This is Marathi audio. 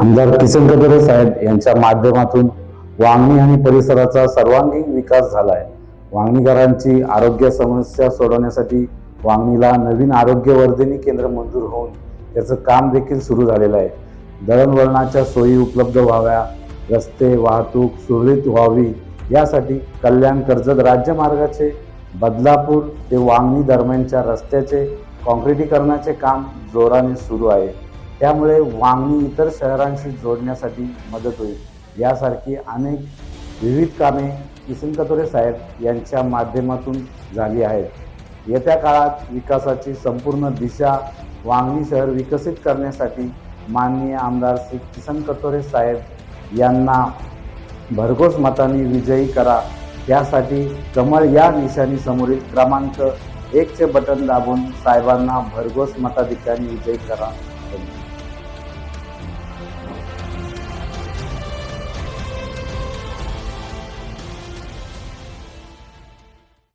आमदार किसन कदरे साहेब यांच्या माध्यमातून वांगणी आणि परिसराचा सर्वांगीण विकास झाला आहे वांगणीकरांची आरोग्य समस्या सोडवण्यासाठी वांगणीला नवीन आरोग्यवर्धिनी केंद्र मंजूर होऊन त्याचं काम देखील सुरू झालेलं आहे. दळणवळणाच्या सोयी उपलब्ध व्हाव्या रस्ते वाहतूक सुरळीत व्हावी यासाठी कल्याण कर्जत राज्यमार्गाचे बदलापूर ते वांगणी दरम्यानच्या रस्त्याचे काँक्रिटीकरणाचे काम जोराने सुरू आहे. त्यामुळे वांगणी इतर शहरांशी जोडण्यासाठी मदत होईल. यासारखी अनेक विविध कामे किसन कतोरे साहेब यांच्या माध्यमातून झाली आहेत. येत्या काळात विकासाची संपूर्ण दिशा वांगणी शहर विकसित करण्यासाठी माननीय आमदार श्री किसन कतोरे साहेब यांना भरघोस मताने विजयी करा. त्यासाठी कमळ या निशाणी समोरील क्रमांक एकचे बटन दाबून साहेबांना भरघोस मताधिकारी विजयी करा.